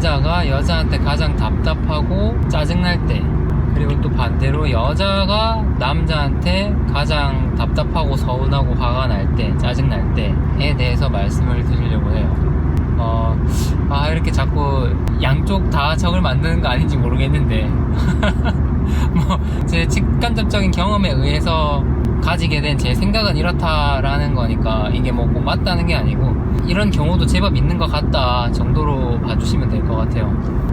남자가 여자한테 가장 답답하고 짜증날 때 그리고 또 반대로 여자가 남자한테 가장 답답하고 서운하고 화가 날 때, 짜증날 때에 대해서 말씀을 드리려고 해요. 어, 아, 이렇게 자꾸 양쪽 다 적을 만드는 거 아닌지 모르겠는데, 뭐, 제 직간접적인 경험에 의해서 가지게 된 제 생각은 이렇다라는 거니까 이게 뭐꼭 맞다는 게 아니고, 이런 경우도 제법 있는 것 같다 정도로 봐주시면 될 것 같아요.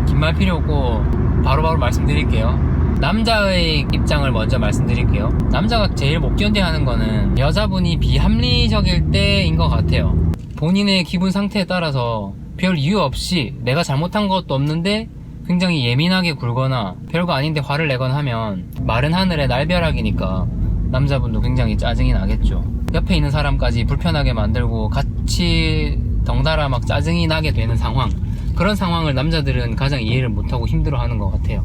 긴 말 필요 없고, 바로 바로 말씀드릴게요. 남자의 입장을 먼저 말씀드릴게요. 남자가 제일 못 견뎌하는 거는 여자분이 비합리적일 때인 것 같아요. 본인의 기분 상태에 따라서 별 이유 없이 내가 잘못한 것도 없는데 굉장히 예민하게 굴거나 별거 아닌데 화를 내거나 하면 마른 하늘의 날벼락이니까 남자분도 굉장히 짜증이 나겠죠. 옆에 있는 사람까지 불편하게 만들고 같이 덩달아 막 짜증이 나게 되는 상황. 그런 상황을 남자들은 가장 이해를 못하고 힘들어 하는 것 같아요.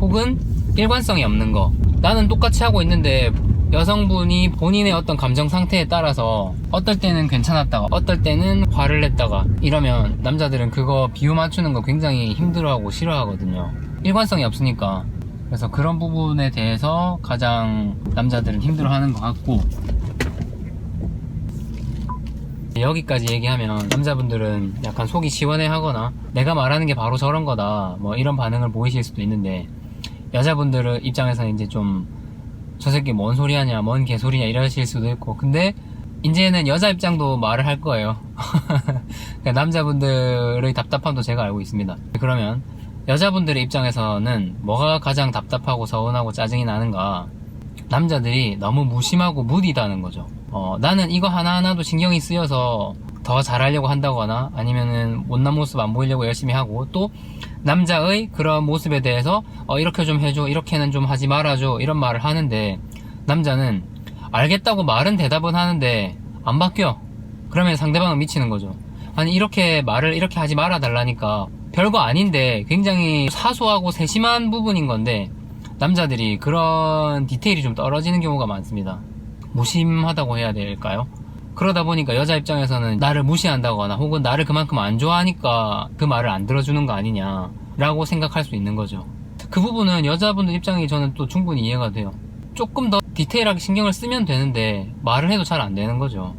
혹은 일관성이 없는 거. 나는 똑같이 하고 있는데 여성분이 본인의 어떤 감정 상태에 따라서 어떨 때는 괜찮았다가 어떨 때는 화를 냈다가 이러면 남자들은 그거 비유 맞추는 거 굉장히 힘들어하고 싫어하거든요. 일관성이 없으니까. 그래서 그런 부분에 대해서 가장 남자들은 힘들어하는 것 같고. 여기까지 얘기하면 남자분들은 약간 속이 시원해 하거나 내가 말하는 게 바로 저런 거다 뭐 이런 반응을 보이실 수도 있는데 여자분들 입장에서는 이제 좀 저 새끼 뭔 소리 하냐 뭔 개소리냐 이러실 수도 있고. 근데 이제는 여자 입장도 말을 할 거예요. 그러니까 남자분들의 답답함도 제가 알고 있습니다. 그러면 여자분들의 입장에서는 뭐가 가장 답답하고 서운하고 짜증이 나는가? 남자들이 너무 무심하고 무디다는 거죠. 어, 나는 이거 하나하나도 신경이 쓰여서 더 잘하려고 한다거나 아니면은 못난 모습 안 보이려고 열심히 하고 또 남자의 그런 모습에 대해서 어, 이렇게 좀 해줘 이렇게는 좀 하지 말아줘 이런 말을 하는데 남자는 알겠다고 말은 대답은 하는데 안 바뀌어. 그러면 상대방은 미치는 거죠. 아니 이렇게 말을 이렇게 하지 말아 달라니까 별거 아닌데 굉장히 사소하고 세심한 부분인 건데 남자들이 그런 디테일이 좀 떨어지는 경우가 많습니다. 무심하다고 해야 될까요? 그러다 보니까 여자 입장에서는 나를 무시한다거나 혹은 나를 그만큼 안 좋아하니까 그 말을 안 들어주는 거 아니냐라고 생각할 수 있는 거죠. 그 부분은 여자분들 입장이 저는 또 충분히 이해가 돼요. 조금 더 디테일하게 신경을 쓰면 되는데 말을 해도 잘 안 되는 거죠.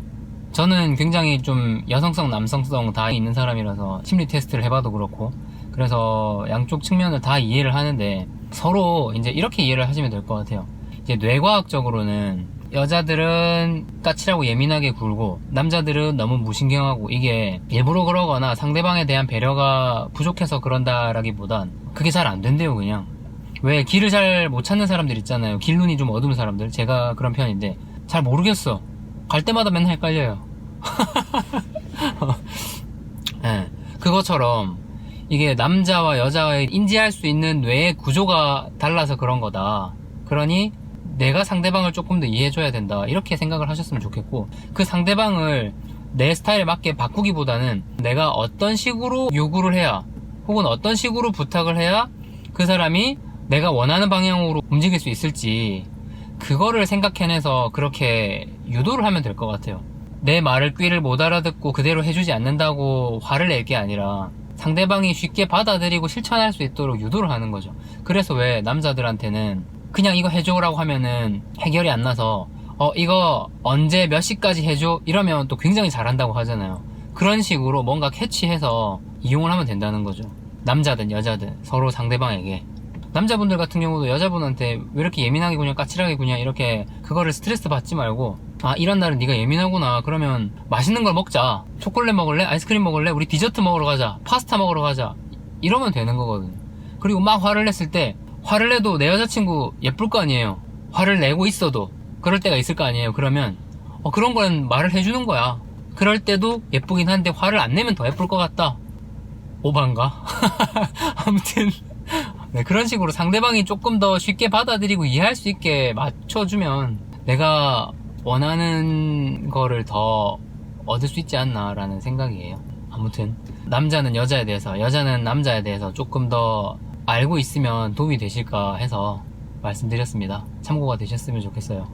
저는 굉장히 좀 여성성, 남성성 다 있는 사람이라서 심리 테스트를 해봐도 그렇고. 그래서 양쪽 측면을 다 이해를 하는데 서로 이제 이렇게 이해를 하시면 될 것 같아요. 이제 뇌과학적으로는 여자들은 까칠하고 예민하게 굴고 남자들은 너무 무신경하고 이게 일부러 그러거나 상대방에 대한 배려가 부족해서 그런다라기보단 그게 잘 안 된대요 그냥. 왜 길을 잘 못 찾는 사람들 있잖아요. 길 눈이 좀 어두운 사람들. 제가 그런 편인데 잘 모르겠어 갈 때마다 맨날 헷갈려요 예, 그것처럼 이게 남자와 여자의 인지할 수 있는 뇌의 구조가 달라서 그런 거다. 그러니 내가 상대방을 조금 더 이해해줘야 된다. 이렇게 생각을 하셨으면 좋겠고, 그 상대방을 내 스타일에 맞게 바꾸기보다는 내가 어떤 식으로 요구를 해야, 혹은 어떤 식으로 부탁을 해야 그 사람이 내가 원하는 방향으로 움직일 수 있을지, 그거를 생각해내서 그렇게 유도를 하면 될 것 같아요. 내 말을 꾀를 못 알아듣고 그대로 해주지 않는다고 화를 낼 게 아니라, 상대방이 쉽게 받아들이고 실천할 수 있도록 유도를 하는 거죠. 그래서 왜 남자들한테는 그냥 이거 해줘라고 하면은 해결이 안 나서 어 이거 언제 몇 시까지 해줘 이러면 또 굉장히 잘한다고 하잖아요. 그런 식으로 뭔가 캐치해서 이용을 하면 된다는 거죠. 남자든 여자든 서로 상대방에게 남자분들 같은 경우도 여자분한테 왜 이렇게 예민하게 구냐 까칠하게 구냐 이렇게 그거를 스트레스 받지 말고 아 이런 날은 네가 예민하구나. 그러면 맛있는 걸 먹자. 초콜릿 먹을래? 아이스크림 먹을래? 우리 디저트 먹으러 가자. 파스타 먹으러 가자. 이러면 되는 거거든. 그리고 막 화를 냈을 때 화를 내도 내 여자친구 예쁠 거 아니에요. 화를 내고 있어도 그럴 때가 있을 거 아니에요. 그러면 어, 그런 건 말을 해주는 거야. 그럴 때도 예쁘긴 한데 화를 안 내면 더 예쁠 것 같다. 오반가? 아무튼 네, 그런 식으로 상대방이 조금 더 쉽게 받아들이고 이해할 수 있게 맞춰주면 내가 원하는 거를 더 얻을 수 있지 않나라는 생각이에요. 아무튼 남자는 여자에 대해서 여자는 남자에 대해서 조금 더 알고 있으면 도움이 되실까 해서 말씀드렸습니다. 참고가 되셨으면 좋겠어요.